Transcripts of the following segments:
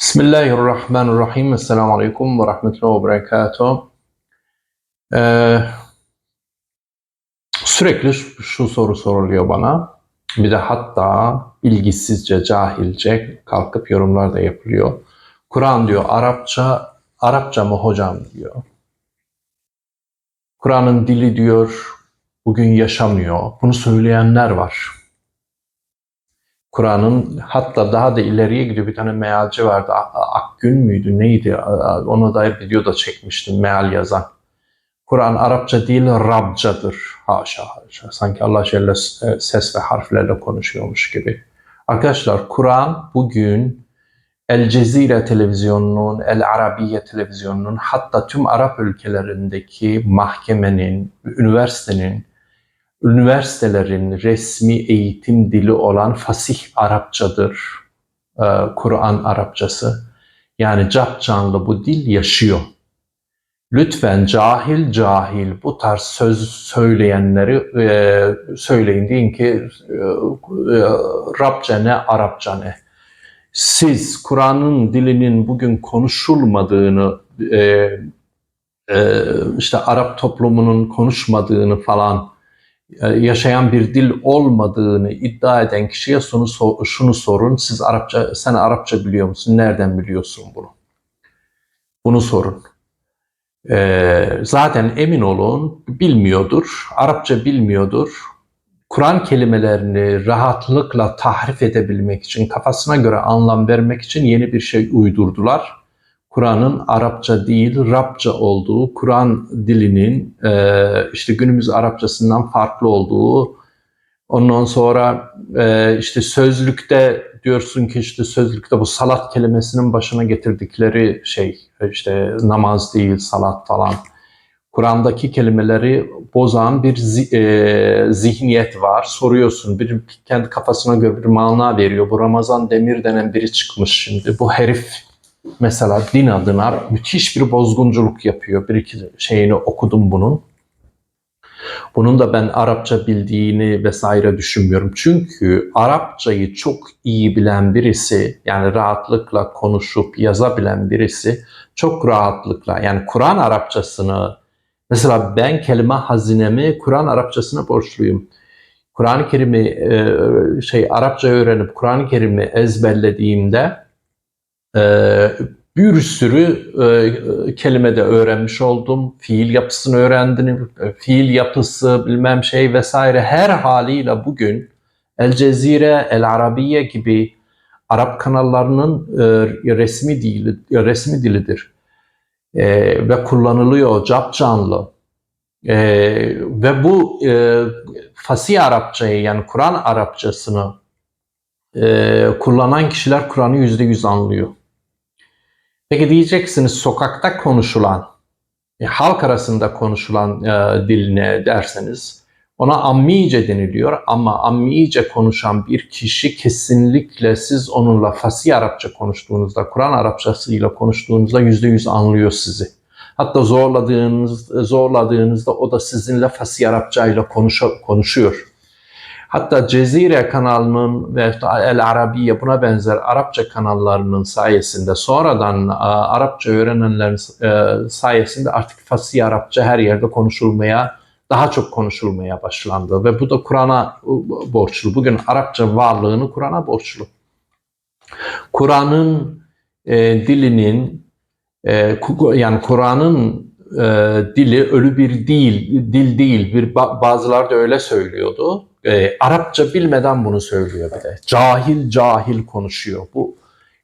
Bismillahirrahmanirrahim. Esselamu Aleyküm ve Rahmetullahi ve Berekatuhu. Ee, sürekli şu, şu soru soruluyor bana. Bir de hatta ilgisizce, cahilce kalkıp yorumlar da yapılıyor. Kur'an diyor Arapça, Arapça mı hocam diyor. Kur'an'ın dili diyor bugün yaşamıyor. Bunu söyleyenler var. Kur'an'ın hatta daha da ileriye gidiyor bir tane mealci vardı. Akgün müydü neydi? Ona dair video da çekmiştim meal yazan. Kur'an Arapça değil Rabcadır. Haşa haşa. Sanki Allah Celle s- ses ve harflerle konuşuyormuş gibi. Arkadaşlar Kur'an bugün El Cezire televizyonunun, El Arabiye televizyonunun hatta tüm Arap ülkelerindeki mahkemenin, üniversitenin, üniversitelerin resmi eğitim dili olan fasih Arapçadır. Ee, Kur'an Arapçası. Yani cap canlı bu dil yaşıyor. Lütfen cahil cahil bu tarz söz söyleyenleri e, söyleyin. Deyin ki e, e, Rabça ne, Arapça ne? Siz Kur'an'ın dilinin bugün konuşulmadığını, e, e, işte Arap toplumunun konuşmadığını falan e, yaşayan bir dil olmadığını iddia eden kişiye şunu, şunu sorun. Siz Arapça, sen Arapça biliyor musun? Nereden biliyorsun bunu? Bunu sorun. Ee, zaten emin olun bilmiyordur. Arapça bilmiyordur. Kur'an kelimelerini rahatlıkla tahrif edebilmek için, kafasına göre anlam vermek için yeni bir şey uydurdular. Kur'an'ın Arapça değil, Rabça olduğu, Kur'an dilinin e, işte günümüz Arapçasından farklı olduğu, ondan sonra e, işte sözlükte diyorsun ki işte sözlükte bu salat kelimesinin başına getirdikleri şey işte namaz değil, salat falan. Kur'an'daki kelimeleri bozan bir zi- e, zihniyet var. Soruyorsun, bir kendi kafasına göre bir mana veriyor. Bu Ramazan Demir denen biri çıkmış şimdi. Bu herif mesela din adına müthiş bir bozgunculuk yapıyor. Bir iki şeyini okudum bunun. Bunun da ben Arapça bildiğini vesaire düşünmüyorum. Çünkü Arapçayı çok iyi bilen birisi, yani rahatlıkla konuşup yazabilen birisi çok rahatlıkla, yani Kur'an Arapçasını, mesela ben kelime hazinemi Kur'an Arapçasına borçluyum. Kur'an-ı Kerim'i e, şey Arapça öğrenip Kur'an-ı Kerim'i ezberlediğimde bir sürü e, kelime de öğrenmiş oldum. Fiil yapısını öğrendim. E, Fiil yapısı bilmem şey vesaire her haliyle bugün El Cezire, El Arabiye gibi Arap kanallarının e, resmi dili resmi dilidir. Ve kullanılıyor cap canlı. Ve bu e, fasih Arapçayı yani Kur'an Arapçasını kullanan kişiler Kur'an'ı yüzde yüz anlıyor. Peki diyeceksiniz sokakta konuşulan, e, halk arasında konuşulan e, dil ne derseniz ona ammice deniliyor ama ammice konuşan bir kişi kesinlikle siz onunla fasih Arapça konuştuğunuzda, Kur'an Arapçasıyla konuştuğunuzda yüzde yüz anlıyor sizi. Hatta zorladığınız, zorladığınızda o da sizinle fasih Arapça ile konuşuyor. Hatta Cezire kanalının ve El Arabiye buna benzer Arapça kanallarının sayesinde sonradan e, Arapça öğrenenlerin e, sayesinde artık fasih Arapça her yerde konuşulmaya daha çok konuşulmaya başlandı ve bu da Kur'an'a borçlu. Bugün Arapça varlığını Kur'an'a borçlu. Kur'an'ın e, dilinin e, yani Kur'an'ın e, dili ölü bir değil, dil değil. Bir ba- bazıları da öyle söylüyordu. E, Arapça bilmeden bunu söylüyor bir de. Cahil cahil konuşuyor. Bu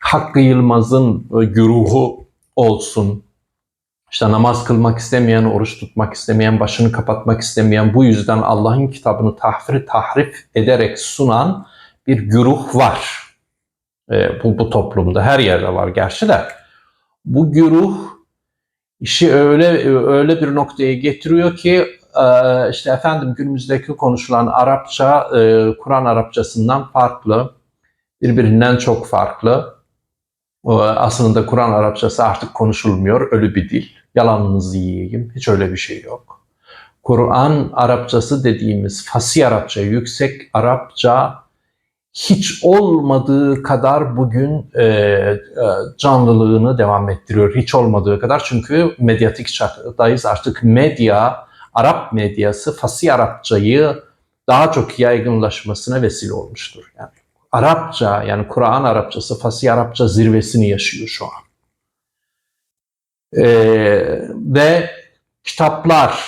Hakkı Yılmaz'ın e, güruhu olsun. İşte namaz kılmak istemeyen, oruç tutmak istemeyen, başını kapatmak istemeyen, bu yüzden Allah'ın kitabını tahrif, tahrif ederek sunan bir güruh var. E, bu, bu toplumda her yerde var gerçi de. Bu güruh işi öyle öyle bir noktaya getiriyor ki işte efendim günümüzdeki konuşulan Arapça e, Kur'an Arapçasından farklı, birbirinden çok farklı. Aslında Kur'an Arapçası artık konuşulmuyor, ölü bir dil. Yalanınızı yiyeyim, hiç öyle bir şey yok. Kur'an Arapçası dediğimiz fasih Arapça, yüksek Arapça hiç olmadığı kadar bugün e, e, canlılığını devam ettiriyor. Hiç olmadığı kadar çünkü medyatik çağdayız artık medya, Arap medyası Fasih Arapçayı daha çok yaygınlaşmasına vesile olmuştur. Yani Arapça yani Kur'an Arapçası Fasih Arapça zirvesini yaşıyor şu an. Ee, ve kitaplar,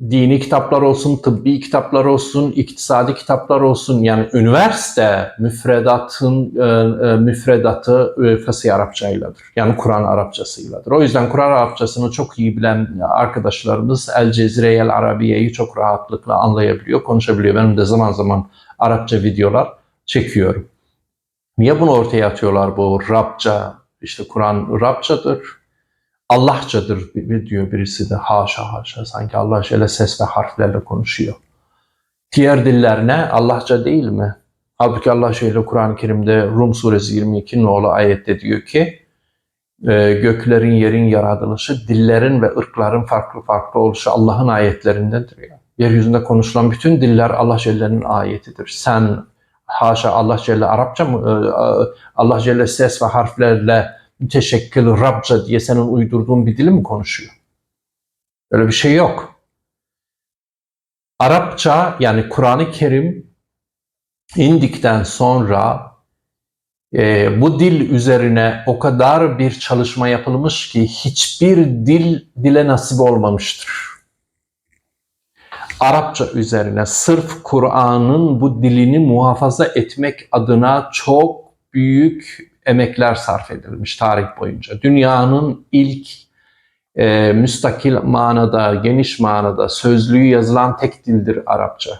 dini kitaplar olsun, tıbbi kitaplar olsun, iktisadi kitaplar olsun yani üniversite müfredatın e, e, müfredatı Fasih Arapçayladır. Yani Kur'an Arapçasıyladır. O yüzden Kur'an Arapçasını çok iyi bilen arkadaşlarımız El Cezire El Arabiye'yi çok rahatlıkla anlayabiliyor, konuşabiliyor. Benim de zaman zaman Arapça videolar çekiyorum. Niye bunu ortaya atıyorlar bu Rabça? İşte Kur'an Rabçadır. Allahçadır diyor birisi de haşa haşa sanki Allah şöyle ses ve harflerle konuşuyor. Diğer diller ne? Allahça değil mi? Halbuki Allah şöyle Kur'an-ı Kerim'de Rum suresi 22 nolu ayette diyor ki e, göklerin yerin yaratılışı, dillerin ve ırkların farklı farklı oluşu Allah'ın ayetlerindendir. Yani. Yeryüzünde konuşulan bütün diller Allah Celle'nin ayetidir. Sen haşa Allah Celle Arapça mı? e, Allah Celle ses ve harflerle müteşekkil Rabça diye senin uydurduğun bir dili mi konuşuyor? Öyle bir şey yok. Arapça yani Kur'an-ı Kerim indikten sonra e, bu dil üzerine o kadar bir çalışma yapılmış ki hiçbir dil dile nasip olmamıştır. Arapça üzerine sırf Kur'an'ın bu dilini muhafaza etmek adına çok büyük emekler sarf edilmiş tarih boyunca. Dünyanın ilk e, müstakil manada, geniş manada sözlüğü yazılan tek dildir Arapça.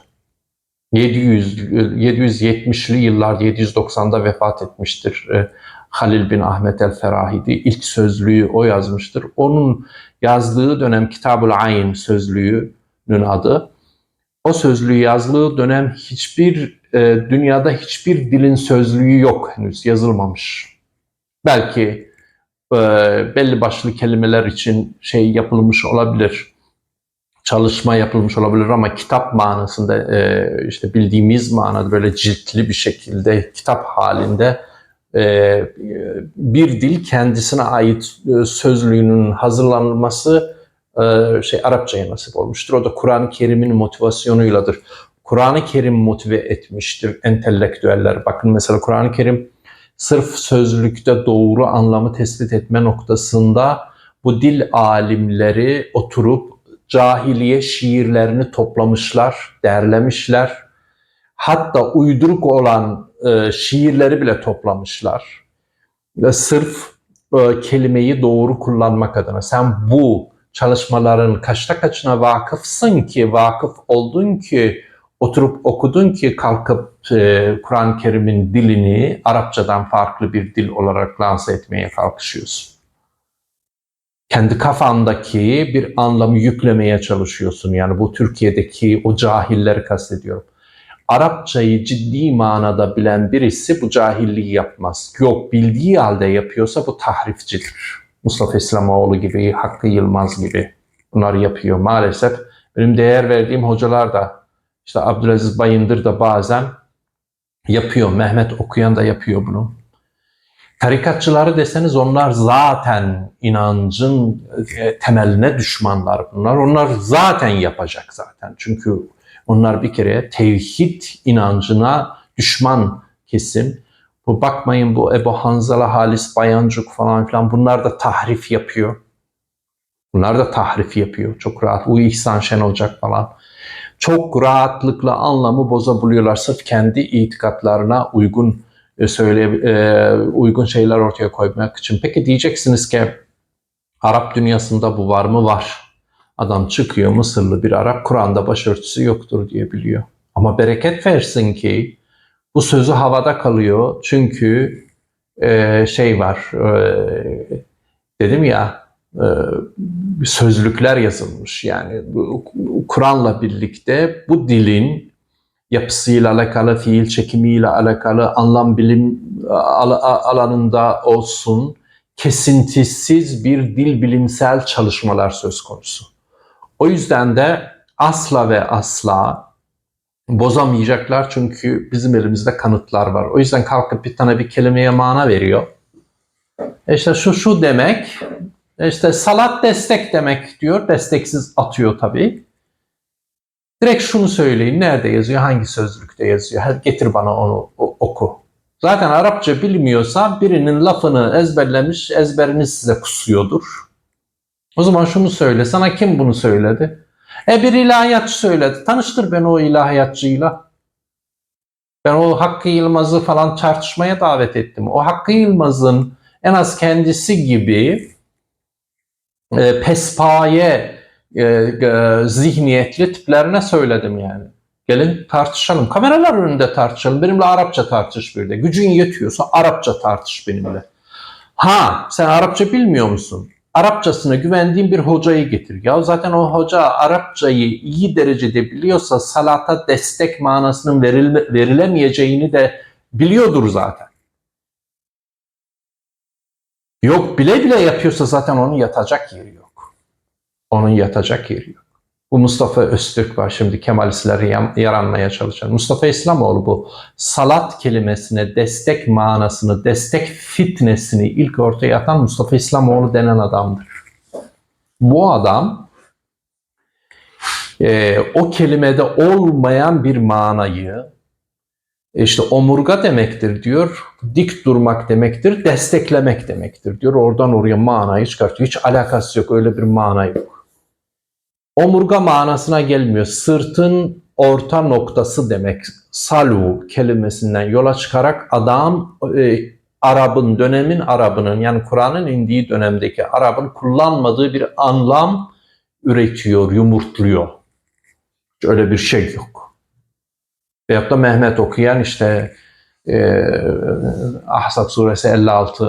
700 770'li yıllar 790'da vefat etmiştir. E, Halil bin Ahmet el Ferahidi ilk sözlüğü o yazmıştır. Onun yazdığı dönem Kitabul Ayn sözlüğünün adı. O sözlüğü yazdığı dönem hiçbir e, dünyada hiçbir dilin sözlüğü yok henüz yazılmamış. Belki e, belli başlı kelimeler için şey yapılmış olabilir, çalışma yapılmış olabilir ama kitap manasında e, işte bildiğimiz manada böyle ciltli bir şekilde kitap halinde e, bir dil kendisine ait e, sözlüğünün hazırlanılması e, şey Arapçaya nasip olmuştur. O da Kur'an-ı Kerim'in motivasyonuyladır. Kur'an-ı Kerim motive etmiştir entelektüeller. Bakın mesela Kur'an-ı Kerim sırf sözlükte doğru anlamı tespit etme noktasında bu dil alimleri oturup cahiliye şiirlerini toplamışlar, derlemişler. Hatta uyduruk olan e, şiirleri bile toplamışlar. Ve sırf e, kelimeyi doğru kullanmak adına sen bu çalışmaların kaçta kaçına vakıfsın ki, vakıf oldun ki oturup okudun ki kalkıp e, Kur'an-ı Kerim'in dilini Arapçadan farklı bir dil olarak lanse etmeye kalkışıyorsun. Kendi kafandaki bir anlamı yüklemeye çalışıyorsun. Yani bu Türkiye'deki o cahilleri kastediyorum. Arapçayı ciddi manada bilen birisi bu cahilliği yapmaz. Yok bildiği halde yapıyorsa bu tahrifçidir. Mustafa İslamoğlu gibi, Hakkı Yılmaz gibi bunlar yapıyor maalesef. Benim değer verdiğim hocalar da işte Abdülaziz Bayındır da bazen yapıyor. Mehmet Okuyan da yapıyor bunu. Tarikatçıları deseniz onlar zaten inancın e, temeline düşmanlar bunlar. Onlar zaten yapacak zaten. Çünkü onlar bir kere tevhid inancına düşman kesim. Bu bakmayın bu Ebu Hanzala, Halis Bayancuk falan filan bunlar da tahrif yapıyor. Bunlar da tahrif yapıyor. Çok rahat. Bu İhsan Şen Ocak falan çok rahatlıkla anlamı bozabiliyorlar sırf kendi itikatlarına uygun e, söyle e, uygun şeyler ortaya koymak için. Peki diyeceksiniz ki Arap dünyasında bu var mı? Var. Adam çıkıyor Mısırlı bir Arap Kur'an'da başörtüsü yoktur diye biliyor. Ama bereket versin ki bu sözü havada kalıyor. Çünkü e, şey var dedim ya sözlükler yazılmış. Yani Kur'an'la birlikte bu dilin yapısıyla alakalı, fiil çekimiyle alakalı, anlam bilim alanında olsun kesintisiz bir dil bilimsel çalışmalar söz konusu. O yüzden de asla ve asla bozamayacaklar çünkü bizim elimizde kanıtlar var. O yüzden kalkıp bir tane bir kelimeye mana veriyor. İşte şu şu demek, işte salat destek demek diyor. Desteksiz atıyor tabii. Direkt şunu söyleyin. Nerede yazıyor? Hangi sözlükte yazıyor? Getir bana onu oku. Zaten Arapça bilmiyorsa birinin lafını ezberlemiş, ezberini size kusuyordur. O zaman şunu söyle. Sana kim bunu söyledi? E bir ilahiyatçı söyledi. Tanıştır beni o ilahiyatçıyla. Ben o Hakkı Yılmaz'ı falan tartışmaya davet ettim. O Hakkı Yılmaz'ın en az kendisi gibi e, pespaye e, e, zihniyetli tiplerine söyledim yani. Gelin tartışalım. Kameralar önünde tartışalım. Benimle Arapça tartış bir de. Gücün yetiyorsa Arapça tartış benimle. Ha sen Arapça bilmiyor musun? Arapçasına güvendiğin bir hocayı getir. Ya zaten o hoca Arapçayı iyi derecede biliyorsa salata destek manasının verilme, verilemeyeceğini de biliyordur zaten. Yok bile bile yapıyorsa zaten onun yatacak yeri yok. Onun yatacak yeri yok. Bu Mustafa Öztürk var şimdi Kemalistleri yaranmaya çalışan. Mustafa İslamoğlu bu salat kelimesine destek manasını, destek fitnesini ilk ortaya atan Mustafa İslamoğlu denen adamdır. Bu adam e, o kelimede olmayan bir manayı işte omurga demektir diyor, dik durmak demektir, desteklemek demektir diyor. Oradan oraya manayı çıkartıyor. Hiç alakası yok, öyle bir mana yok. Omurga manasına gelmiyor. Sırtın orta noktası demek. Salu kelimesinden yola çıkarak adam e, Arap'ın, dönemin Arap'ının yani Kur'an'ın indiği dönemdeki Arap'ın kullanmadığı bir anlam üretiyor, yumurtluyor. Hiç Öyle bir şey yok. Veyahut da Mehmet okuyan işte e, Ahzab suresi 56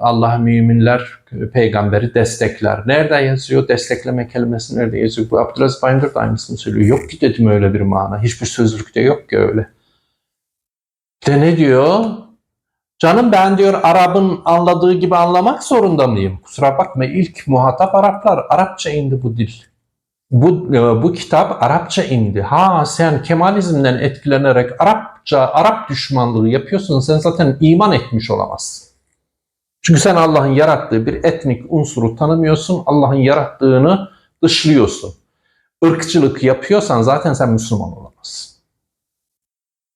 Allah müminler peygamberi destekler. Nerede yazıyor? Destekleme kelimesi nerede yazıyor? Bu Abdülaziz Bayındır da aynısını söylüyor. Yok ki dedim öyle bir mana. Hiçbir sözlükte yok ki öyle. De ne diyor? Canım ben diyor Arap'ın anladığı gibi anlamak zorunda mıyım? Kusura bakma ilk muhatap Araplar. Arapça indi bu dil. Bu, e, bu kitap Arapça indi. Ha sen Kemalizmden etkilenerek Arapça, Arap düşmanlığı yapıyorsun. Sen zaten iman etmiş olamazsın. Çünkü sen Allah'ın yarattığı bir etnik unsuru tanımıyorsun. Allah'ın yarattığını dışlıyorsun. Irkçılık yapıyorsan zaten sen Müslüman olamazsın.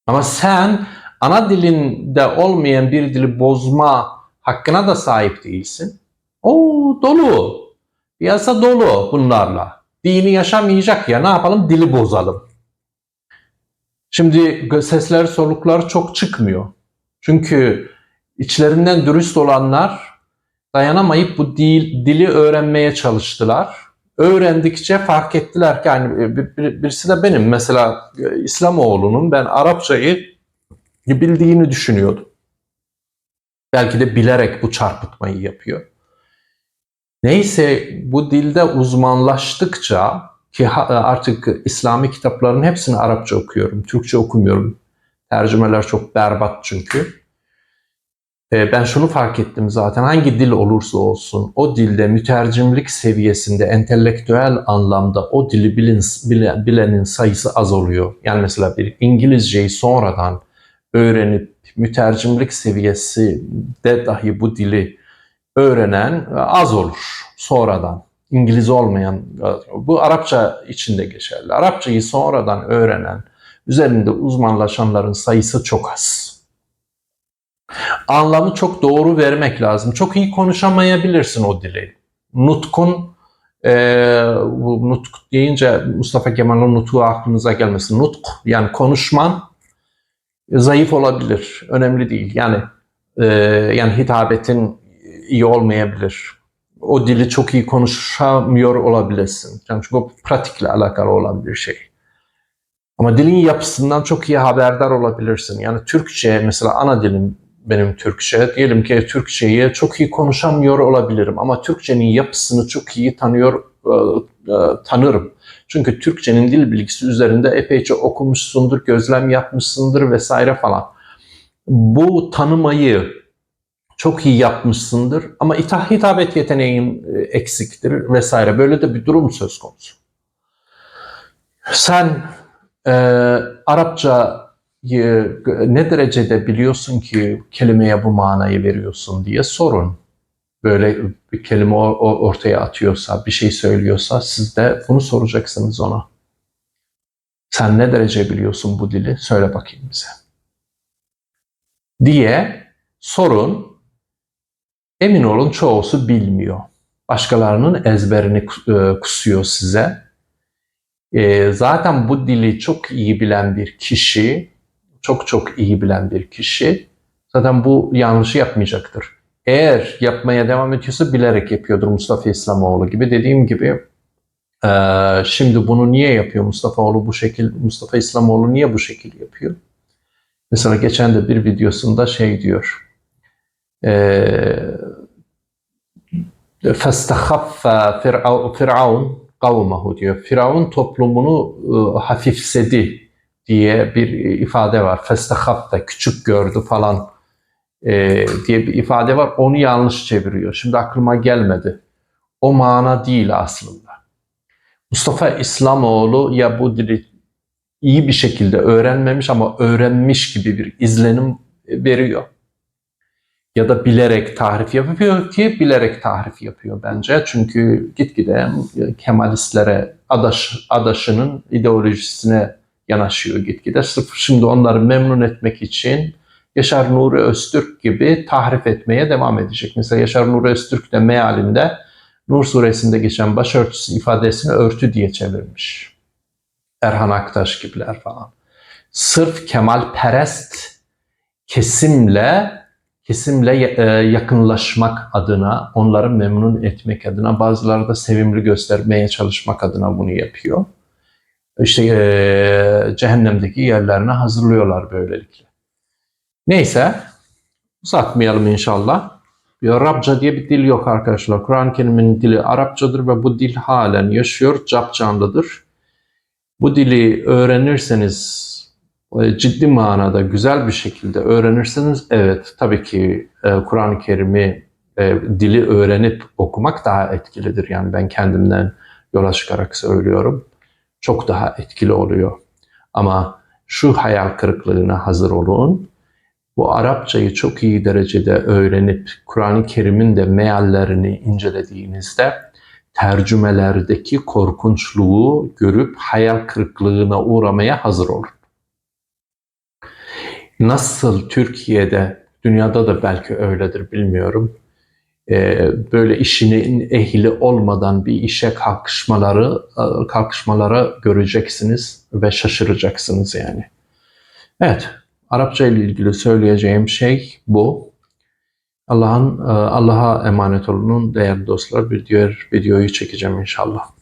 Ama sen ana dilinde olmayan bir dili bozma hakkına da sahip değilsin. O dolu. Piyasa dolu bunlarla. Dini yaşamayacak ya ne yapalım dili bozalım. Şimdi sesler soluklar çok çıkmıyor. Çünkü içlerinden dürüst olanlar dayanamayıp bu dil, dili öğrenmeye çalıştılar. Öğrendikçe fark ettiler ki yani bir- bir- birisi de benim mesela e, İslamoğlu'nun ben Arapçayı bildiğini düşünüyordum. Belki de bilerek bu çarpıtmayı yapıyor. Neyse bu dilde uzmanlaştıkça ki ha- artık İslami kitapların hepsini Arapça okuyorum. Türkçe okumuyorum. Tercümeler çok berbat çünkü. E, Ben şunu fark ettim zaten hangi dil olursa olsun o dilde mütercimlik seviyesinde entelektüel anlamda o dili bilin, bile- bilenin sayısı az oluyor. Yani mesela bir İngilizceyi sonradan öğrenip mütercimlik seviyesinde dahi bu dili öğrenen az olur sonradan. İngiliz olmayan, bu Arapça için de geçerli. Arapçayı sonradan öğrenen, üzerinde uzmanlaşanların sayısı çok az. Anlamı çok doğru vermek lazım. Çok iyi konuşamayabilirsin o dili. Nutkun, e, bu nutk deyince Mustafa Kemal'in nutku aklınıza gelmesin. Nutk yani konuşman zayıf olabilir. Önemli değil. Yani e, yani hitabetin iyi olmayabilir. O dili çok iyi konuşamıyor olabilirsin. Yani çünkü o pratikle alakalı olan bir şey. Ama dilin yapısından çok iyi haberdar olabilirsin. Yani Türkçe mesela ana dilim benim Türkçe. Diyelim ki Türkçeyi çok iyi konuşamıyor olabilirim ama Türkçenin yapısını çok iyi tanıyor e, e, tanırım. Çünkü Türkçenin dil bilgisi üzerinde epeyce okumuşsundur, gözlem yapmışsındır vesaire falan. Bu tanımayı çok iyi yapmışsındır ama ita- hitabet yeteneğin e, eksiktir vesaire. Böyle de bir durum söz konusu. Sen e, Arapçayı ne derecede biliyorsun ki kelimeye bu manayı veriyorsun diye sorun. Böyle bir kelime ortaya atıyorsa, bir şey söylüyorsa siz de bunu soracaksınız ona. Sen ne derece biliyorsun bu dili? Söyle bakayım bize. Diye sorun. Emin olun çoğusu bilmiyor. Başkalarının ezberini e, kusuyor size. E, zaten bu dili çok iyi bilen bir kişi, çok çok iyi bilen bir kişi zaten bu yanlışı yapmayacaktır. Eğer yapmaya devam ediyorsa bilerek yapıyordur Mustafa İslamoğlu gibi. Dediğim gibi e, şimdi bunu niye yapıyor Mustafa'oğlu bu şekil, Mustafa İslamoğlu niye bu şekil yapıyor? Mesela geçen de bir videosunda şey diyor. Eee فَاسْتَخَفَّ فِرْعَوْنَ kavmahu diyor. Firavun toplumunu e, hafifsedi diye bir ifade var. Festahaffe, küçük gördü falan e, diye bir ifade var. Onu yanlış çeviriyor. Şimdi aklıma gelmedi. O mana değil aslında. Mustafa İslamoğlu ya bu dili iyi bir şekilde öğrenmemiş ama öğrenmiş gibi bir izlenim veriyor ya da bilerek tahrif yapıyor ki bilerek tahrif yapıyor bence. Çünkü gitgide Kemalistlere, adaş, adaşının ideolojisine yanaşıyor gitgide. Sırf şimdi onları memnun etmek için Yaşar Nuri Öztürk gibi tahrif etmeye devam edecek. Mesela Yaşar Nuri Öztürk de mealinde Nur suresinde geçen başörtüsü ifadesini örtü diye çevirmiş. Erhan Aktaş gibiler falan. Sırf Kemal Perest kesimle kesimle e, yakınlaşmak adına, onları memnun etmek adına, bazıları da sevimli göstermeye çalışmak adına bunu yapıyor. İşte e, cehennemdeki yerlerine hazırlıyorlar böylelikle. Neyse, uzatmayalım inşallah. Bir Arapça diye bir dil yok arkadaşlar. Kur'an-ı Kerim'in dili Arapçadır ve bu dil halen yaşıyor, cap canlıdır. Bu dili öğrenirseniz ciddi manada güzel bir şekilde öğrenirseniz evet tabii ki e, Kur'an-ı Kerim'i e, dili öğrenip okumak daha etkilidir. Yani ben kendimden yola çıkarak söylüyorum. Çok daha etkili oluyor. Ama şu hayal kırıklığına hazır olun. Bu Arapçayı çok iyi derecede öğrenip Kur'an-ı Kerim'in de meallerini incelediğinizde tercümelerdeki korkunçluğu görüp hayal kırıklığına uğramaya hazır olun nasıl Türkiye'de, dünyada da belki öyledir bilmiyorum. Ee, böyle işinin ehli olmadan bir işe kalkışmaları kalkışmalara göreceksiniz ve şaşıracaksınız yani. Evet, Arapça ile ilgili söyleyeceğim şey bu. Allah'ın Allah'a emanet olun değerli dostlar. Bir diğer videoyu çekeceğim inşallah.